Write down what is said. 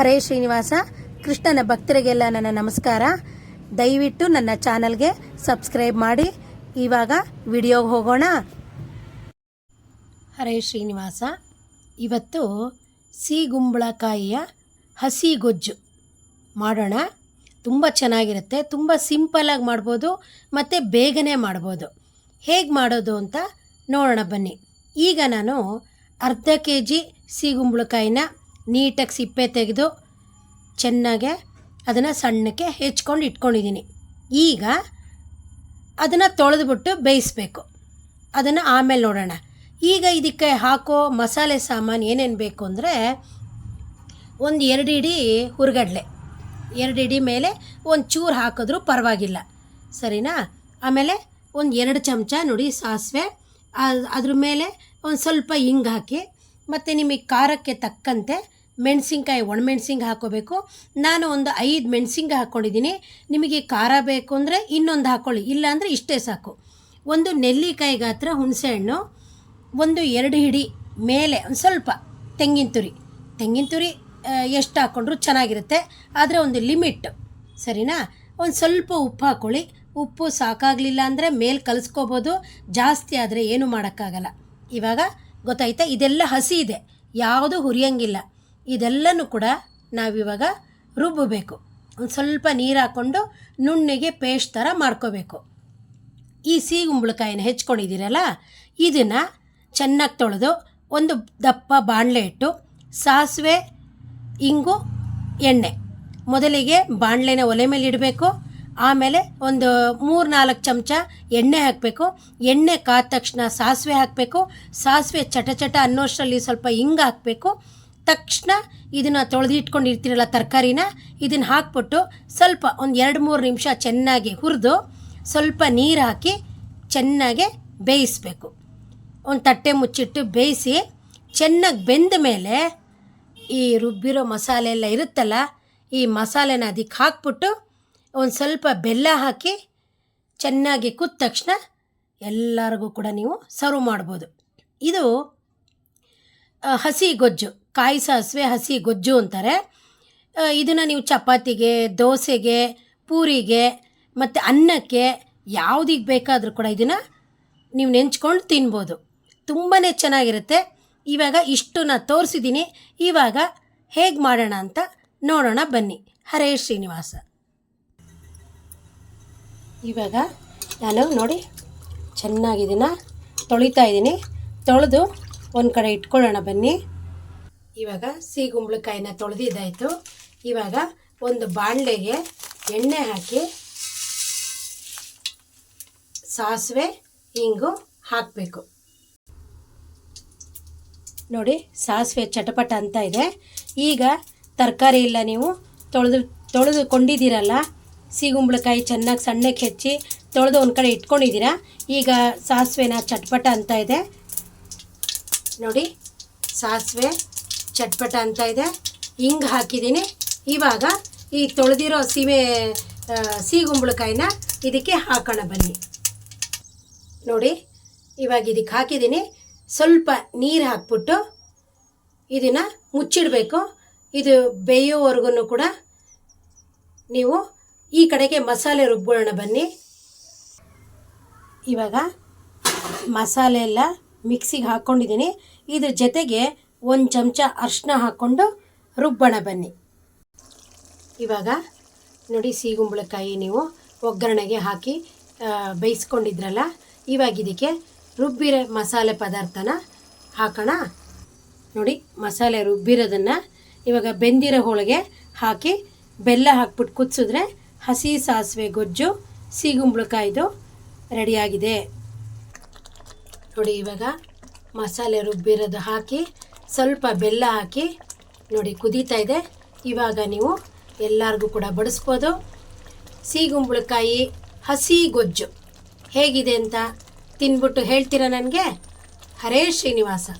ಹರೇ ಶ್ರೀನಿವಾಸ, ಕೃಷ್ಣನ ಭಕ್ತರಿಗೆಲ್ಲ ನನ್ನ ನಮಸ್ಕಾರ. ದಯವಿಟ್ಟು ನನ್ನ ಚಾನಲ್ಗೆ ಸಬ್ಸ್ಕ್ರೈಬ್ ಮಾಡಿ. ಇವಾಗ ವಿಡಿಯೋಗೆ ಹೋಗೋಣ. ಹರೇ ಶ್ರೀನಿವಾಸ, ಇವತ್ತು ಸಿಗುಂಬಳಕಾಯಿಯ ಹಸಿ ಗೊಜ್ಜು ಮಾಡೋಣ. ತುಂಬ ಚೆನ್ನಾಗಿರುತ್ತೆ, ತುಂಬ ಸಿಂಪಲಾಗಿ ಮಾಡ್ಬೋದು, ಮತ್ತು ಬೇಗನೆ ಮಾಡ್ಬೋದು. ಹೇಗೆ ಮಾಡೋದು ಅಂತ ನೋಡೋಣ ಬನ್ನಿ. ಈಗ ನಾನು ಅರ್ಧ ಕೆ ಜಿ ಸಿಗುಂಬಳಕಾಯಿನ ನೀಟಾಗಿ ಸಿಪ್ಪೆ ತೆಗೆದು ಚೆನ್ನಾಗೆ ಅದನ್ನು ಸಣ್ಣಕ್ಕೆ ಹೆಚ್ಕೊಂಡು ಇಟ್ಕೊಂಡಿದ್ದೀನಿ. ಈಗ ಅದನ್ನು ತೊಳೆದುಬಿಟ್ಟು ಬೇಯಿಸ್ಬೇಕು. ಅದನ್ನು ಆಮೇಲೆ ನೋಡೋಣ. ಈಗ ಇದಕ್ಕೆ ಹಾಕೋ ಮಸಾಲೆ ಸಾಮಾನು ಏನೇನು ಬೇಕು ಅಂದರೆ ಒಂದು ಎರಡು ಇಡೀ ಹುರ್ಗಡ್ಲೆ, ಎರಡು ಇಡಿ ಮೇಲೆ ಒಂದು ಚೂರು ಹಾಕಿದ್ರೂ ಪರವಾಗಿಲ್ಲ. ಸರಿನಾ? ಆಮೇಲೆ ಒಂದು ಎರಡು ಚಮಚ ನೋಡಿ ಸಾಸಿವೆ ಅದ್ರ ಮೇಲೆ ಒಂದು ಸ್ವಲ್ಪ ಹಿಂಗೆ ಹಾಕಿ, ಮತ್ತು ನಿಮಗೆ ಖಾರಕ್ಕೆ ತಕ್ಕಂತೆ ಮೆಣಸಿನ್ಕಾಯಿ ಒಣಮೆಣ್ಸಿನ್ಕಾಯಿ ಹಾಕೋಬೇಕು. ನಾನು ಒಂದು ಐದು ಮೆಣಸಿನ್ಕಾಯಿ ಹಾಕ್ಕೊಂಡಿದ್ದೀನಿ. ನಿಮಗೆ ಖಾರ ಬೇಕು ಅಂದರೆ ಇನ್ನೊಂದು ಹಾಕ್ಕೊಳ್ಳಿ ಇಲ್ಲಾಂದರೆ ಇಷ್ಟೇ ಸಾಕು. ಒಂದು ನೆಲ್ಲಿಕಾಯಿ ಗಾತ್ರ ಹುಣಸೆಹಣ್ಣು ಒಂದು ಎರಡು ಹಿಡಿ ಮೇಲೆ ಒಂದು ಸ್ವಲ್ಪ ತೆಂಗಿನ ತುರಿ. ತೆಂಗಿನ ತುರಿ ಎಷ್ಟು ಹಾಕ್ಕೊಂಡ್ರು ಚೆನ್ನಾಗಿರುತ್ತೆ. ಆದರೆ ಒಂದು ಲಿಮಿಟ್, ಸರಿನಾ? ಒಂದು ಸ್ವಲ್ಪ ಉಪ್ಪು ಹಾಕ್ಕೊಳ್ಳಿ ಉಪ್ಪು ಸಾಕಾಗಲಿಲ್ಲ ಅಂದರೆ ಮೇಲೆ ಕಲಿಸ್ಕೋಬೋದು. ಜಾಸ್ತಿ ಆದರೆ ಏನು ಮಾಡೋಕ್ಕಾಗಲ್ಲ. ಇವಾಗ ಗೊತ್ತಾಯ್ತಾ? ಇದೆಲ್ಲ ಹಸಿ ಇದೆ. ಯಾವುದು ಹುರಿಯಂಗಿಲ್ಲ. ಇದೆಲ್ಲನೂ ಕೂಡ ನಾವಿವಾಗ ರುಬ್ಬಬೇಕು. ಒಂದು ಸ್ವಲ್ಪ ನೀರು ಹಾಕ್ಕೊಂಡು ನುಣ್ಣಗೆ ಪೇಸ್ಟ್ ಥರ ಮಾಡ್ಕೋಬೇಕು. ಈ ಸಿಗುಂಬಳಕಾಯಿನ ಹೆಚ್ಕೊಂಡಿದ್ದೀರಲ್ಲ ಇದನ್ನು ಚೆನ್ನಾಗಿ ತೊಳೆದು ಒಂದು ದಪ್ಪ ಬಾಣಲೆ ಇಟ್ಟು ಸಾಸಿವೆ, ಇಂಗು, ಎಣ್ಣೆ. ಮೊದಲಿಗೆ ಬಾಣಲೆನ ಒಲೆ ಮೇಲೆ ಇಡಬೇಕು. ಆಮೇಲೆ ಒಂದು ಮೂರು ನಾಲ್ಕು ಚಮಚ ಎಣ್ಣೆ ಹಾಕಬೇಕು. ಎಣ್ಣೆ ಕಾದ ತಕ್ಷಣ ಸಾಸಿವೆ ಹಾಕಬೇಕು. ಸಾಸಿವೆ ಚಟ ಚಟ ಅನ್ನೋಷ್ಟರಲ್ಲಿ ಸ್ವಲ್ಪ ಹಿಂಗೆ ಹಾಕಬೇಕು. ತಕ್ಷಣ ಇದನ್ನು ತೊಳೆದಿಟ್ಕೊಂಡಿರ್ತೀರಲ್ಲ ತರಕಾರಿನ, ಇದನ್ನು ಹಾಕ್ಬಿಟ್ಟು ಸ್ವಲ್ಪ ಒಂದು ಎರಡು ಮೂರು ನಿಮಿಷ ಚೆನ್ನಾಗಿ ಹುರಿದು ಸ್ವಲ್ಪ ನೀರು ಹಾಕಿ ಚೆನ್ನಾಗೆ ಬೇಯಿಸಬೇಕು. ಒಂದು ತಟ್ಟೆ ಮುಚ್ಚಿಟ್ಟು ಬೇಯಿಸಿ ಚೆನ್ನಾಗಿ ಬೆಂದ ಮೇಲೆ ಈ ರುಬ್ಬಿರೋ ಮಸಾಲೆ ಎಲ್ಲ ಇರುತ್ತಲ್ಲ, ಈ ಮಸಾಲೆನ ಅದಕ್ಕೆ ಹಾಕ್ಬಿಟ್ಟು ಒಂದು ಸ್ವಲ್ಪ ಬೆಲ್ಲ ಹಾಕಿ ಚೆನ್ನಾಗಿ ಕುದ ತಕ್ಷಣ ಎಲ್ಲರಿಗೂ ಕೂಡ ನೀವು ಸರ್ವ್ ಮಾಡ್ಬೋದು. ಇದು ಹಸಿ ಗೊಜ್ಜು ಕಾಯಿ ಸಾಸಿವೆ ಹಸಿ ಗೊಜ್ಜು ಅಂತಾರೆ. ಇದನ್ನು ನೀವು ಚಪಾತಿಗೆ, ದೋಸೆಗೆ, ಪೂರಿಗೆ ಮತ್ತು ಅನ್ನಕ್ಕೆ ಯಾವುದಿಗೆ ಬೇಕಾದರೂ ಕೂಡ ಇದನ್ನು ನೀವು ನೆಂಚ್ಕೊಂಡು ತಿನ್ಬೋದು. ತುಂಬಾ ಚೆನ್ನಾಗಿರುತ್ತೆ. ಇವಾಗ ಇಷ್ಟು ನಾನು ತೋರಿಸಿದ್ದೀನಿ ಇವಾಗ ಹೇಗೆ ಮಾಡೋಣ ಅಂತ ನೋಡೋಣ ಬನ್ನಿ. ಹರೇ ಶ್ರೀನಿವಾಸ. ಇವಾಗ ನಾನು ನೋಡಿ ಚೆನ್ನಾಗಿದ್ದೀನ ತೊಳಿತಾ ಇದ್ದೀನಿ. ತೊಳೆದು ಒಂದು ಕಡೆ ಇಟ್ಕೊಳ್ಳೋಣ ಬನ್ನಿ. ಇವಾಗ ಸಿಗುಂಬಳಕಾಯಿನ ತೊಳೆದಿದ್ದಾಯಿತು ಇವಾಗ ಒಂದು ಬಾಣಲೆಗೆ ಎಣ್ಣೆ ಹಾಕಿ ಸಾಸಿವೆ ಹಿಂಗು ಹಾಕಬೇಕು. ನೋಡಿ ಸಾಸಿವೆ ಚಟಪಟ ಅಂತ ಇದೆ. ಈಗ ತರಕಾರಿ ಇಲ್ಲ ನೀವು ತೊಳೆದು ತೊಳೆದುಕೊಂಡಿದ್ದೀರಲ್ಲ ಸೀಗುಂಬಳಕಾಯಿ ಚೆನ್ನಾಗಿ ಸಣ್ಣಕ್ಕೆ ಹೆಚ್ಚಿ ತೊಳೆದು ಒಂದು ಕಡೆ ಇಟ್ಕೊಂಡಿದ್ದೀರಾ, ಈಗ ಸಾಸಿವೆನ ಚಟ್ಪಟ ಅಂತ ಇದೆ. ನೋಡಿ, ಸಾಸಿವೆ, ಚಟ್ಪಟ ಅಂತ ಇದೆ. ಹಿಂಗೆ ಹಾಕಿದ್ದೀನಿ. ಇವಾಗ ಈ ತೊಳೆದಿರೋ ಸೀಮೆ ಸೀಗುಂಬಳಕಾಯಿನ ಇದಕ್ಕೆ ಹಾಕೋಣ ಬನ್ನಿ. ನೋಡಿ, ಇವಾಗ ಇದಕ್ಕೆ ಹಾಕಿದ್ದೀನಿ. ಸ್ವಲ್ಪ ನೀರು ಹಾಕ್ಬಿಟ್ಟು ಇದನ್ನು ಮುಚ್ಚಿಡಬೇಕು. ಇದು ಬೇಯೋವರೆಗೂ ಕೂಡ ನೀವು ಈ ಕಡೆಗೆ ಮಸಾಲೆ ರುಬ್ಬೋಣ ಬನ್ನಿ. ಇವಾಗ ಮಸಾಲೆ ಎಲ್ಲ ಮಿಕ್ಸಿಗೆ ಹಾಕ್ಕೊಂಡಿದ್ದೀನಿ ಇದ್ರ ಜೊತೆಗೆ ಒಂದು ಚಮಚ ಅರಿಶಿನ ಹಾಕ್ಕೊಂಡು ರುಬ್ಬೋಣ ಬನ್ನಿ. ಇವಾಗ ನೋಡಿ ಸೀಗುಂಬಳಕಾಯಿ ನೀವು ಒಗ್ಗರಣೆಗೆ ಹಾಕಿ ಬೇಯಿಸ್ಕೊಂಡಿದ್ರಲ್ಲ, ಇವಾಗ ಇದಕ್ಕೆ ರುಬ್ಬಿರೋ ಮಸಾಲೆ ಪದಾರ್ಥನ ಹಾಕೋಣ. ನೋಡಿ ಮಸಾಲೆ ರುಬ್ಬಿರೋದನ್ನು ಇವಾಗ ಬೆಂದಿರೋ ಹೋಳಿಗೆ ಹಾಕಿ ಬೆಲ್ಲ ಹಾಕ್ಬಿಟ್ಟು ಕುದಿಸಿದ್ರೆ ಹಸಿ ಸಾಸಿವೆ ಗೊಜ್ಜು ಸಿಗುಂಬಳಕಾಯ್ದು ರೆಡಿಯಾಗಿದೆ ನೋಡಿ, ಇವಾಗ ಮಸಾಲೆ ರುಬ್ಬಿರೋದು ಹಾಕಿ, ಸ್ವಲ್ಪ ಬೆಲ್ಲ ಹಾಕಿ, ನೋಡಿ, ಕುದೀತಾ ಇದೆ. ಇವಾಗ ನೀವು ಎಲ್ಲರಿಗೂ ಕೂಡ ಬಡಿಸ್ಬೋದು. ಸೀಗುಂಬಳಕಾಯಿ ಹಸಿ ಗೊಜ್ಜು. ಹೇಗಿದೆ ಅಂತ ತಿನ್ಬಿಟ್ಟು ಹೇಳ್ತೀರಾ ನನಗೆ? ಹರೇ ಶ್ರೀನಿವಾಸ.